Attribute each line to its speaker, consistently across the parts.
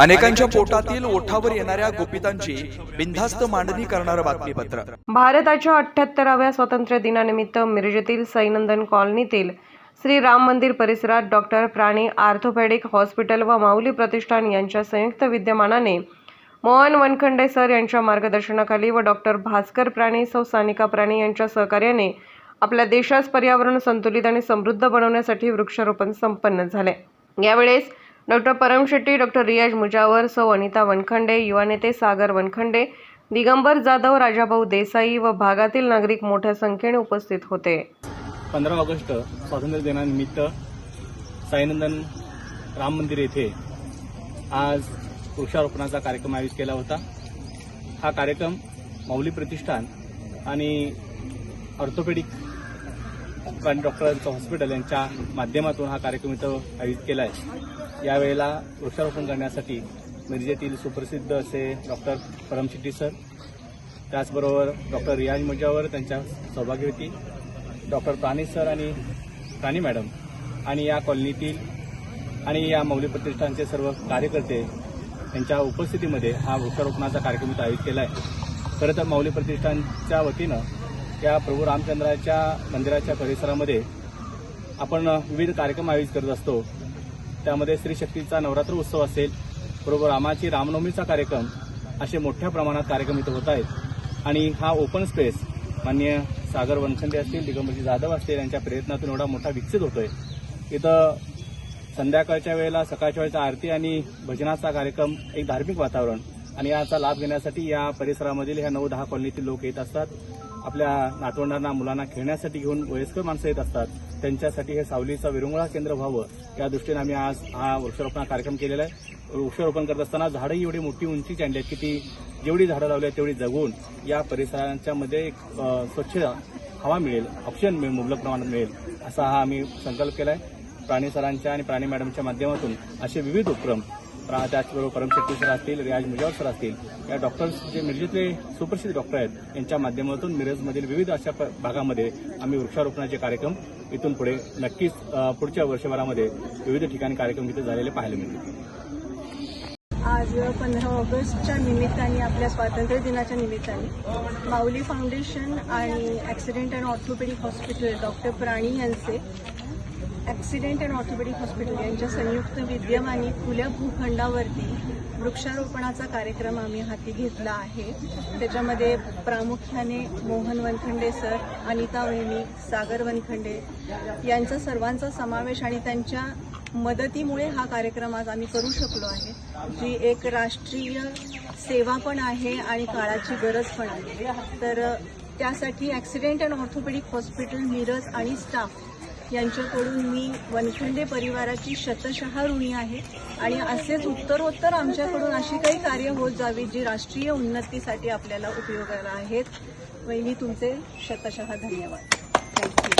Speaker 1: अनेकांच्या पोटातील ओठावर येणाऱ्या गोपितांची बिनधास्त मांडणी करणारं बातमीपत्र.
Speaker 2: भारताच्या अठ्याहत्तराव्या स्वातंत्र्य दिनानिमित्त मिरजेतील सईनंदन कॉलनीतील श्री राम मंदिर परिसरात डॉक्टर प्राणी आर्थोपॅडिक हॉस्पिटल व माऊली प्रतिष्ठान यांच्या संयुक्त विद्यमानाने मोहन वनखंडे सर यांच्या मार्गदर्शनाखाली व डॉक्टर भास्कर प्राणी सौ सानिका प्राणी यांच्या सहकार्याने आपल्या देशास पर्यावरण संतुलित आणि समृद्ध बनवण्यासाठी वृक्षारोपण संपन्न झाले. यावेळेस डॉक्टर परम शेट्टी डॉक्टर रियाज मुजावर सौ. अनिता वनखंडे युवा नेते सागर वनखंडे दिगंबर जाधव राजाभाऊ देसाई व भागातील नागरिक मोठ्या संख्येने उपस्थित होते.
Speaker 3: पंधरा ऑगस्ट स्वातंत्र्य दिनानिमित्त साईनंदन राम मंदिर येथे आज वृक्षारोपणाचा कार्यक्रम आयोजित केला होता. हा कार्यक्रम माऊली प्रतिष्ठान आणि ऑर्थोपेडिक डॉक्टरांचं हॉस्पिटल यांच्या माध्यमातून हा कार्यक्रम इथं आयोजित केला आहे. यावेळेला वृक्षारोपण करण्यासाठी मिरजेतील सुप्रसिद्ध असे डॉक्टर परमशिट्टी सर त्याचबरोबर डॉक्टर रियाज मुजावर त्यांच्या सौभाग्यवती डॉक्टर प्राणी सर आणि प्राणी मॅडम. आणि या कॉलनीतील आणि या मौली प्रतिष्ठानचे सर्व कार्यकर्ते यांच्या उपस्थितीमध्ये हा वृक्षारोपणाचा कार्यक्रम इथं आयोजित केला आहे. खरं तर मौली प्रतिष्ठानच्या वतीनं या प्रभू रामचंद्राच्या मंदिराच्या परिसरामध्ये आपण विविध कार्यक्रम आयोजित करत असतो. त्यामध्ये स्त्री शक्तीचा नवरात्र उत्सव असेल प्रभू रामाची रामनवमीचा कार्यक्रम असे मोठ्या प्रमाणात कार्यक्रम इथं होत आहेत. आणि हा ओपन स्पेस मान्य सागर वनखंडे असतील दिगंबरजी जाधव असतील यांच्या प्रयत्नातून एवढा मोठा विकसित होतोय. इथं संध्याकाळच्या वेळेला सकाळच्या वेळेचा आरती आणि भजनाचा कार्यक्रम एक धार्मिक वातावरण. आणि याचा लाभ घेण्यासाठी या परिसरामधील ह्या नऊ दहा कॉलनीतील लोक येत असतात. आपल्या नातवंडांना मुलांना खेळण्यासाठी घेऊन वयस्कर माणसं येत असतात. त्यांच्यासाठी हे सावलीचा विरंगुळा केंद्र व्हावं. या दृष्टीने आम्ही आज हा वृक्षारोपण कार्यक्रम केलेला आहे. वृक्षारोपण करत असताना झाडंही एवढी मोठी उंचीची आणली आहेत की ती जेवढी झाडं लावली आहेत तेवढी जगून या परिसरांच्या मध्ये एक स्वच्छ हवा मिळेल ऑक्सिजन मिळेल मुबलक प्रमाणात मिळेल असा हा आम्ही संकल्प केला आहे प्राणी सरांच्या आणि प्राणी मॅडमच्या माध्यमातून असे विविध उपक्रम त्याचबरोबर परमशेट्टी सर असतील रियाज मुजावर सर असतील या डॉक्टर्स जे मिरजेतले सुप्रसिद्ध डॉक्टर आहेत यांच्या माध्यमातून मिरजमधील विविध अशा भागामध्ये आम्ही वृक्षारोपणाचे कार्यक्रम इथून पुढे नक्कीच पुढच्या वर्षभरामध्ये विविध ठिकाणी कार्यक्रम इथे झालेले पाहायला मिळतील.
Speaker 4: आज पंधरा ऑगस्टच्या निमित्ताने आपल्या स्वातंत्र्य दिनाच्या निमित्ताने माऊली फाउंडेशन आणि accident and orthopaedic hospital doctor प्राणी यांचे ॲक्सिडेंट अँड ऑर्थोपेडिक हॉस्पिटल यांच्या संयुक्त विद्यमाने खुल्या भूखंडावरती वृक्षारोपणाचा कार्यक्रम आम्ही हाती घेतला आहे. त्याच्यामध्ये प्रामुख्याने मोहन वनखंडे सर अनिता वहिनी सागर वनखंडे यांचा सर्वांचा समावेश आणि त्यांच्या मदतीमुळे हा कार्यक्रम आज आम्ही करू शकलो आहे. जी एक राष्ट्रीय सेवा पण आहे आणि काळाची गरज पण आहे. तर त्यासाठी accident and orthopaedic hospital Miraj आणि स्टाफ यांच्याकडून मी वनखंडे परिवाराची शतशः ऋणी आहे. आणि असेच उत्तरोत्तर आमच्याकडून अशी काही कार्य होत जावी जी राष्ट्रीय उन्नतीसाठी आपल्याला उपयोगाला आहेत. वहिनी तुमचे शतशः धन्यवाद. थँक्यू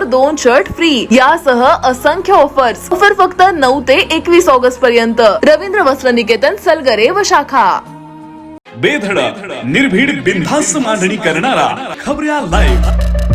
Speaker 5: दोन शर्ट फ्री यासह असंख्य ऑफर्स ऑफर फक्त नऊ ते एकवीस ऑगस्ट पर्यंत. रवींद्र वस्त्र निकेतन सलगरे व शाखा.
Speaker 6: बेधडक निर्भीड बिनधास्त मांडणी करणारा खबऱ्या लाईव्ह